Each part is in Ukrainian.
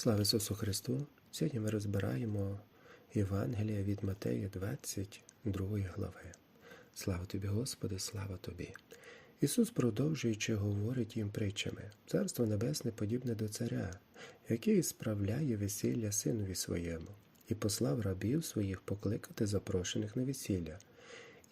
Слава Ісусу Христу! Сьогодні ми розбираємо Євангелія від Матея 22 глави. Слава тобі, Господи, слава тобі! Ісус, продовжуючи, говорить їм притчами. Царство Небесне подібне до царя, який справляє весілля синові своєму, і послав рабів своїх покликати запрошених на весілля,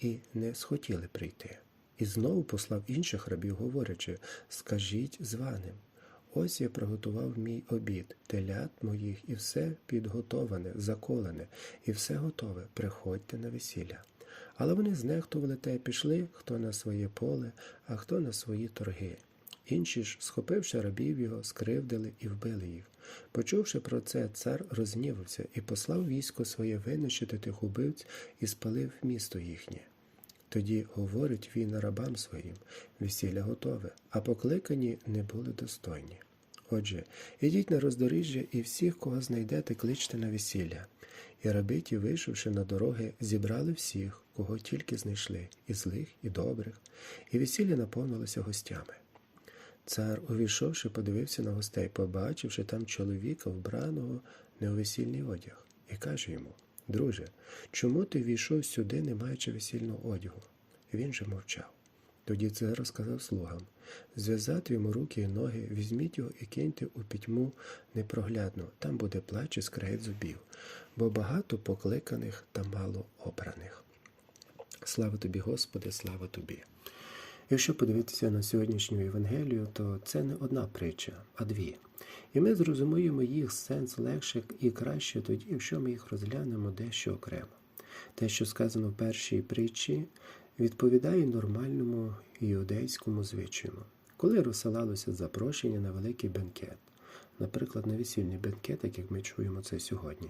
і не схотіли прийти. І знову послав інших рабів, говорячи: Скажіть званим. Ось я приготував мій обід, телят моїх, і все підготоване, заколене, і все готове. Приходьте на весілля. Але вони знехтували та й пішли, хто на своє поле, а хто на свої торги. Інші ж, схопивши рабів його, скривдили і вбили їх. Почувши про це, цар рознівався і послав військо своє винищити тих убивць і спалив місто їхнє. Тоді говорить він рабам своїм, весілля готове, а покликані не були достойні. Отже, ідіть на роздоріжжя і всіх, кого знайдете, кличте на весілля. І раби ті, вийшовши на дороги, зібрали всіх, кого тільки знайшли, і злих, і добрих, і весілля наповнилося гостями. Цар, увійшовши, подивився на гостей, побачивши там чоловіка, вбраного не у весільний одяг, і каже йому Друже, чому ти війшов сюди, не маючи весільного одягу? Він же мовчав. Тоді це розказав слугам зв'язати йому руки і ноги, візьміть його і киньте у пітьму непроглядну, там буде плач і скрегіт зубів, бо багато покликаних та мало обраних. Слава тобі, Господи, слава тобі! Якщо подивитися на сьогоднішню Євангелію, то це не одна притча, а дві. І ми зрозуміємо їх сенс легше і краще тоді, якщо ми їх розглянемо дещо окремо. Те, що сказано в першій притчі, відповідає нормальному іудейському звичаю, коли розсилалося запрошення на великий бенкет, наприклад, на весільний бенкет, так як ми чуємо це сьогодні.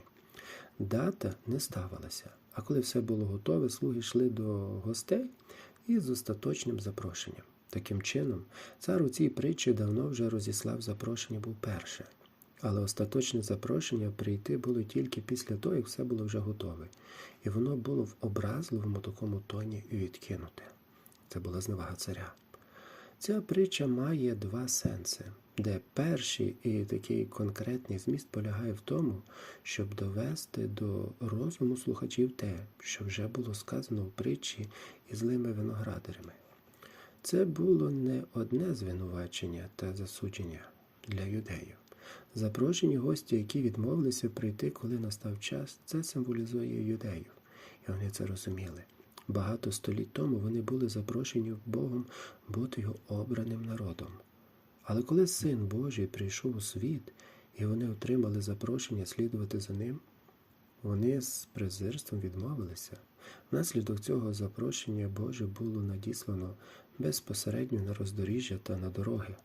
Дата не ставилася, а коли все було готове, слуги йшли до гостей із остаточним запрошенням. Таким чином, цар у цій притчі давно вже розіслав запрошення був перше. Але остаточне запрошення прийти було тільки після того, як все було вже готове, і воно було в образливому такому тоні відкинуте. Це була зневага царя. Ця притча має два сенси, де перший і такий конкретний зміст полягає в тому, щоб довести до розуму слухачів те, що вже було сказано в притчі із злими виноградарями. Це було не одне звинувачення та засудження для юдеїв. Запрошені гості, які відмовилися прийти, коли настав час, це символізує юдеїв, і вони це розуміли. Багато століть тому вони були запрошені Богом бути його обраним народом. Але коли Син Божий прийшов у світ, і вони отримали запрошення слідувати за ним, вони з презирством відмовилися. Внаслідок цього запрошення Боже було надіслано безпосередньо на роздоріжжя та на дороги.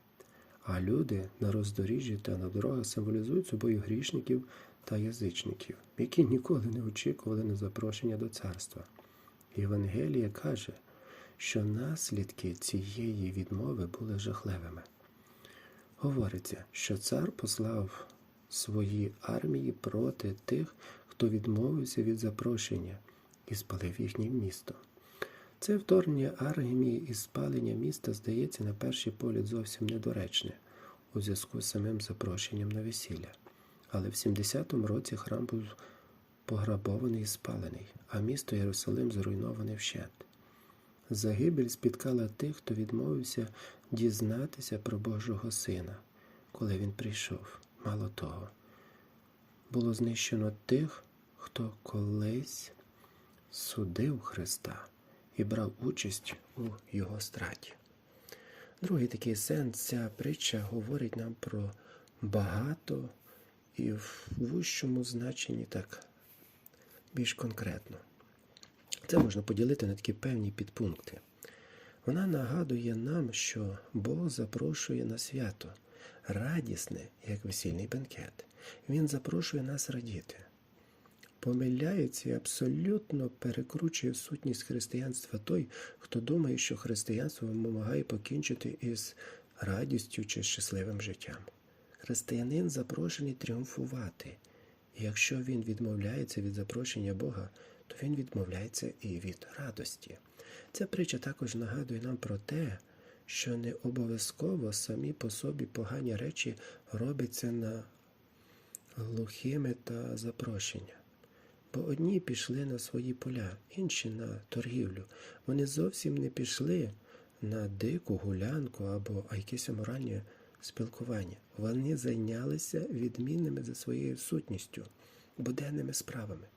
А люди на роздоріжжі та на дорогах символізують собою грішників та язичників, які ніколи не очікували на запрошення до царства. Євангелія каже, що наслідки цієї відмови були жахливими. Говориться, що цар послав свої армії проти тих, хто відмовився від запрошення і спалив їхнє місто. Це вторгнення армії і спалення міста здається на перший погляд зовсім недоречне у зв'язку з самим запрошенням на весілля. Але в 70-му році храм був пограбований і спалений, а місто Єрусалим зруйноване вщент. Загибель спіткала тих, хто відмовився дізнатися про Божого Сина, коли він прийшов. Мало того, було знищено тих, хто колись судив Христа і брав участь у його страті. Другий такий сенс, ця притча говорить нам про багато і в вущому значенні так більш конкретно. Це можна поділити на такі певні підпункти. Вона нагадує нам, що Бог запрошує на свято, радісне, як весільний бенкет. Він запрошує нас радіти. Помиляється і абсолютно перекручує сутність християнства той, хто думає, що християнство вимагає покінчити із радістю чи щасливим життям. Християнин запрошений тріумфувати, і якщо він відмовляється від запрошення Бога, то він відмовляється і від радості. Ця притча також нагадує нам про те, що не обов'язково самі по собі погані речі робляться на глухими та запрошення. Бо одні пішли на свої поля, інші на торгівлю. Вони зовсім не пішли на дику гулянку або якесь аморальне спілкування. Вони зайнялися відмінними за своєю сутністю, буденними справами,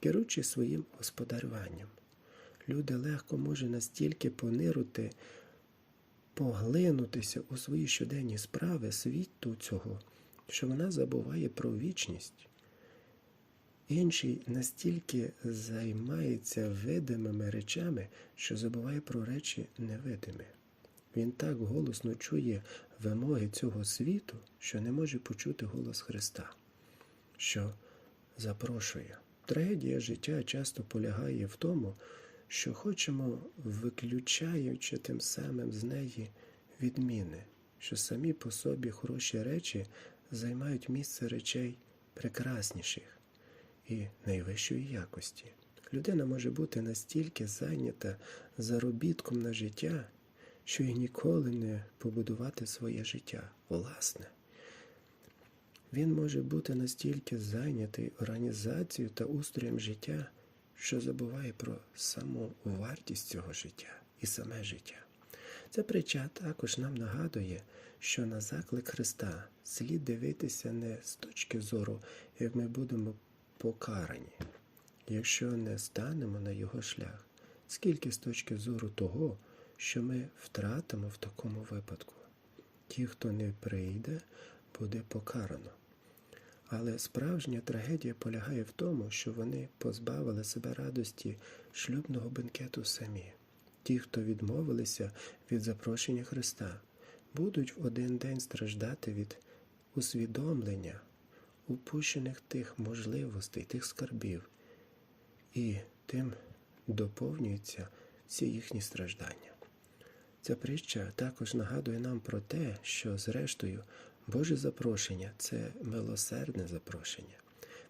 керуючи своїм господарюванням. Люди легко може настільки понирути, поглинутися у свої щоденні справи світу цього, що вона забуває про вічність. Інший настільки займається видимими речами, що забуває про речі невидимі. Він так голосно чує вимоги цього світу, що не може почути голос Христа, що запрошує. Трагедія життя часто полягає в тому, що хочемо, виключаючи тим самим з неї відміни, що самі по собі хороші речі займають місце речей прекрасніших і найвищої якості. Людина може бути настільки зайнята заробітком на життя, що й ніколи не побудувати своє життя власне. Він може бути настільки зайнятий організацією та устроєм життя, що забуває про саму вартість цього життя і саме життя. Ця притча також нам нагадує, що на заклик Христа слід дивитися не з точки зору, як ми будемо покарані, якщо не станемо на його шлях, скільки з точки зору того, що ми втратимо в такому випадку. Ті, хто не прийде, буде покарано. Але справжня трагедія полягає в тому, що вони позбавили себе радості шлюбного бенкету самі. Ті, хто відмовилися від запрошення Христа, будуть в один день страждати від усвідомлення упущених тих можливостей, тих скарбів, і тим доповнюються всі їхні страждання. Ця притча також нагадує нам про те, що, зрештою, Боже запрошення це милосердне запрошення.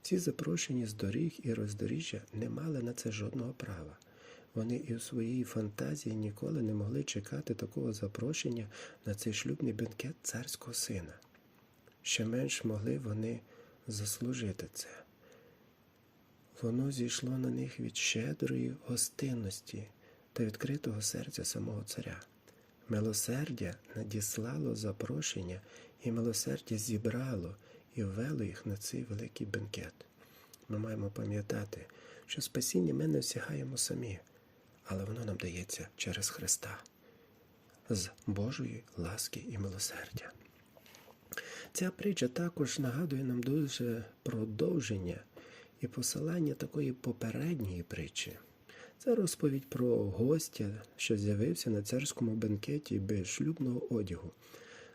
Всі запрошені з доріг і роздоріжжя не мали на це жодного права. Вони і у своїй фантазії ніколи не могли чекати такого запрошення на цей шлюбний бенкет царського сина. Ще менш могли вони заслужити це. Воно зійшло на них від щедрої гостинності та відкритого серця самого царя. Милосердя надіслало запрошення, і милосердя зібрало і ввело їх на цей великий бенкет. Ми маємо пам'ятати, що спасіння ми не осягаємо самі, але воно нам дається через Христа, з Божої ласки і милосердя. Ця притча також нагадує нам дуже продовження і посилання такої попередньої притчі. Це розповідь про гостя, що з'явився на царському бенкеті без шлюбного одягу.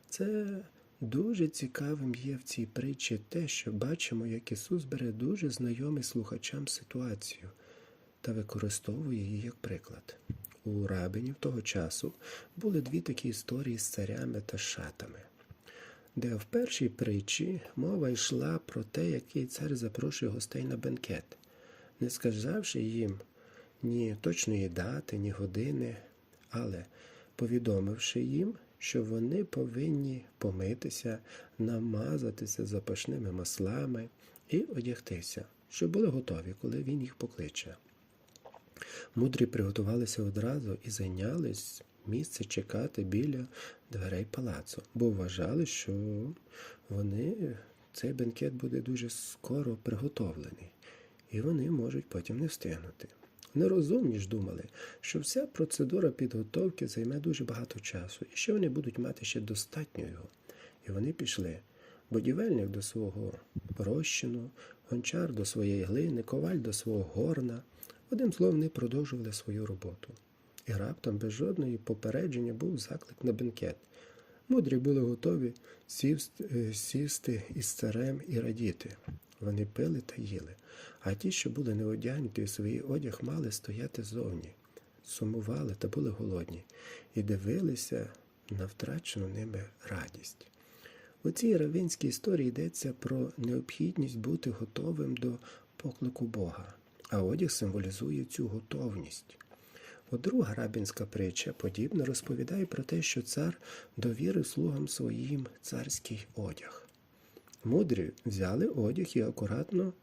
Це дуже цікавим є в цій притчі те, що бачимо, як Ісус бере дуже знайомий слухачам ситуацію та використовує її як приклад. У рабинів того часу були дві такі історії з царями та шатами, де в першій притчі мова йшла про те, який цар запрошує гостей на бенкет, не сказавши їм ні точної дати, ні години, але повідомивши їм, що вони повинні помитися, намазатися запашними маслами і одягтися, щоб були готові, коли він їх покличе. Мудрі приготувалися одразу і зайнялись місце чекати біля дверей палацу, бо вважали, що вони цей бенкет буде дуже скоро приготовлений, і вони можуть потім не встигнути. Нерозумні ж думали, що вся процедура підготовки займе дуже багато часу, і що вони будуть мати ще достатньо його. І вони пішли. Будівельник до свого розчину, гончар до своєї глини, коваль до свого горна. Одним словом, вони продовжували свою роботу. І раптом без жодної попередження був заклик на бенкет. Мудрі були готові сісти, сісти із царем і радіти. Вони пили та їли, а ті, що були неодягнуті у свій одяг, мали стояти зовні, сумували та були голодні, і дивилися на втрачену ними радість. У цій равинській історії йдеться про необхідність бути готовим до поклику Бога, а одяг символізує цю готовність. От друга рабінська притча подібно розповідає про те, що цар довірив слугам своїм царський одяг. Мудрі взяли одяг і акуратно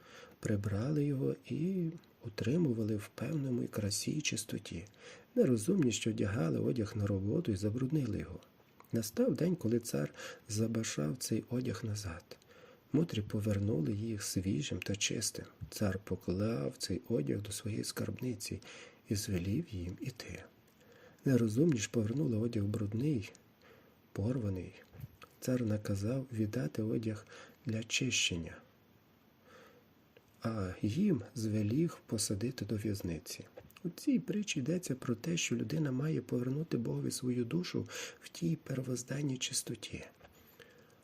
прибрали його і утримували в певному красі і чистоті. Нерозумні, що одягали одяг на роботу і забруднили його. Настав день, коли цар забашав цей одяг назад. Мудрі повернули їх свіжим та чистим. Цар поклав цей одяг до своєї скарбниці і звелів їм іти. Нерозумні ж повернули одяг брудний, порваний. Цар наказав віддати одяг для чищення, а їм звелів посадити до в'язниці. У цій притчі йдеться про те, що людина має повернути Богові свою душу в тій первозданній чистоті.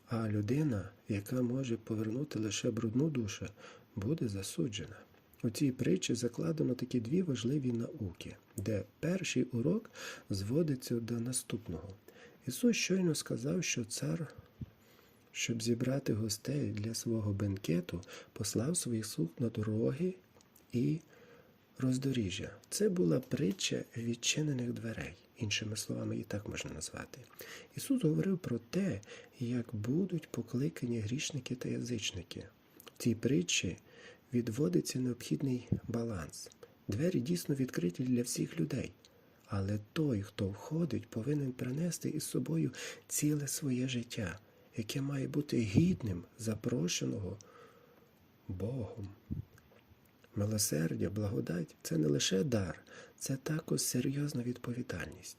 А людина, яка може повернути лише брудну душу, буде засуджена. У цій притчі закладено такі дві важливі науки, де перший урок зводиться до наступного. Ісус щойно сказав, що цар, щоб зібрати гостей для свого бенкету, послав своїх слуг на дороги і роздоріжжя. Це була притча відчинених дверей. Іншими словами, і так можна назвати. Ісус говорив про те, як будуть покликані грішники та язичники. В цій притчі відводиться необхідний баланс. Двері дійсно відкриті для всіх людей. Але той, хто входить, повинен принести із собою ціле своє життя, яке має бути гідним запрошеного Богом. Милосердя, благодать це не лише дар, це також серйозна відповідальність.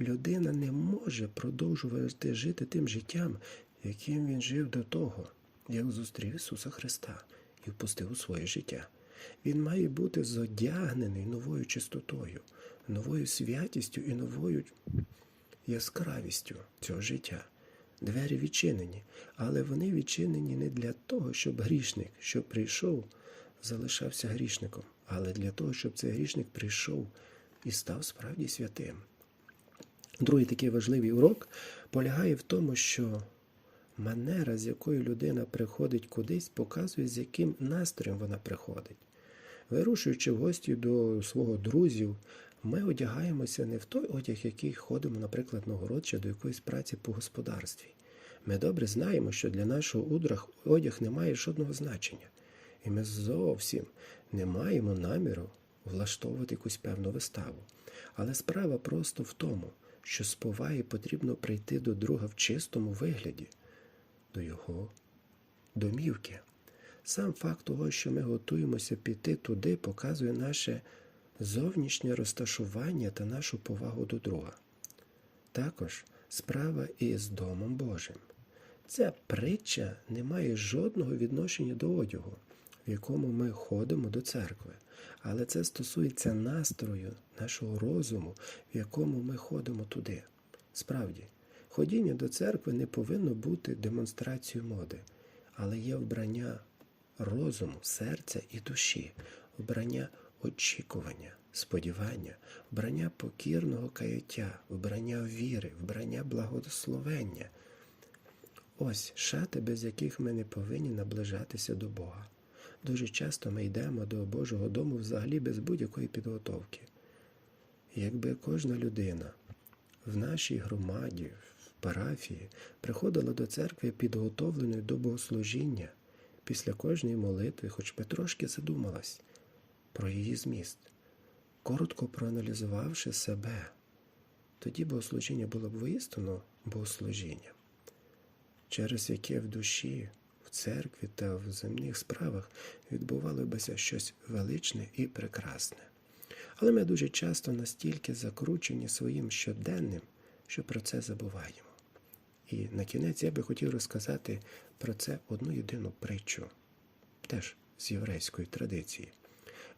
Людина не може продовжувати жити тим життям, яким він жив до того, як зустрів Ісуса Христа і впустив у своє життя. Він має бути зодягнений новою чистотою, новою святістю і новою яскравістю цього життя. Двері відчинені, але вони відчинені не для того, щоб грішник, що прийшов, залишався грішником, але для того, щоб цей грішник прийшов і став справді святим. Другий такий важливий урок полягає в тому, що манера, з якою людина приходить кудись, показує, з яким настроєм вона приходить. Вирушуючи в гості до свого друзів, ми одягаємося не в той одяг, який ходимо, наприклад, на город чи до якоїсь праці по господарстві. Ми добре знаємо, що для нашого одяг не має жодного значення. І ми зовсім не маємо наміру влаштовувати якусь певну виставу. Але справа просто в тому, що з поваги потрібно прийти до друга в чистому вигляді, до його домівки. Сам факт того, що ми готуємося піти туди, показує наше зовнішнє розташування та нашу повагу до друга. Також справа і з Домом Божим. Ця притча не має жодного відношення до одягу, в якому ми ходимо до церкви, але це стосується настрою нашого розуму, в якому ми ходимо туди. Справді, ходіння до церкви не повинно бути демонстрацією моди, але є вбрання розуму, серця і душі, вбрання очікування, сподівання, вбрання покірного каяття, вбрання віри, вбрання благословення. Ось шати, без яких ми не повинні наближатися до Бога. Дуже часто ми йдемо до Божого дому взагалі без будь-якої підготовки. Якби кожна людина в нашій громаді, в парафії приходила до церкви підготовленою до богослужіння, після кожної молитви, хоч би трошки задумалась про її зміст, коротко проаналізувавши себе, тоді богослужіння було б воістину богослужінням, через яке в душі, в церкві та в земних справах відбувалося щось величне і прекрасне. Але ми дуже часто настільки закручені своїм щоденним, що про це забуваємо. І на кінець я би хотів розказати про це одну єдину притчу, теж з єврейської традиції.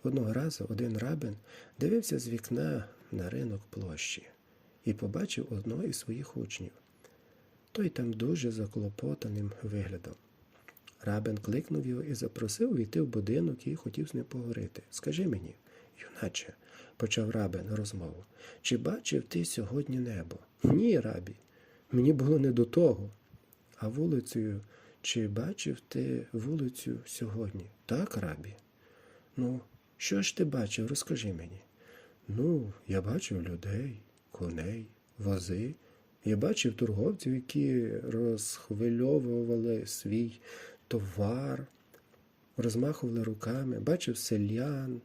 Одного разу один рабин дивився з вікна на ринок площі і побачив одного із своїх учнів. Той там дуже заклопотаним виглядом. Рабин кликнув його і запросив увійти в будинок і хотів з ним поговорити. Скажи мені, юначе, почав рабин розмову, чи бачив ти сьогодні небо? Ні, рабі. Мені було не до того. А вулицею, чи бачив ти вулицю сьогодні? Так, рабі? Ну, що ж ти бачив, розкажи мені. Ну, я бачив людей, коней, вози Я бачив торговців, які розхвильовували свій товар, розмахували руками, бачив селян,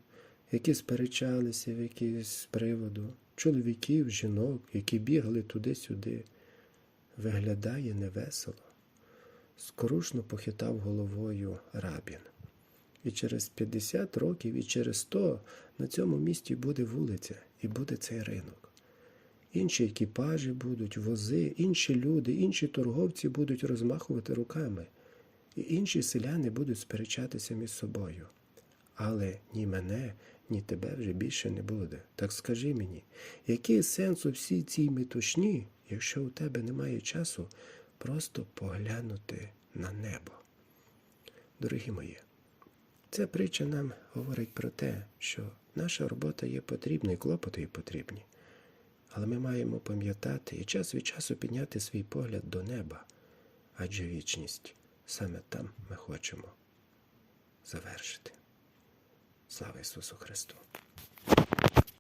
які сперечалися в якийсь приводу, чоловіків, жінок, які бігали туди-сюди. Виглядає невесело. Скорушно похитав головою рабін. І через 50 років, і через 100 на цьому місті буде вулиця, і буде цей ринок. Інші екіпажі будуть, вози, інші люди, інші торговці будуть розмахувати руками, і інші селяни будуть сперечатися між собою. Але ні мене, ні тебе вже більше не буде. Так скажи мені, який сенс у всій цій метушні, якщо у тебе немає часу просто поглянути на небо? Дорогі мої, ця притча нам говорить про те, що наша робота є потрібна і клопоти є потрібні. Але ми маємо пам'ятати і час від часу підняти свій погляд до неба, адже вічність саме там ми хочемо завершити. Слава Ісусу Христу!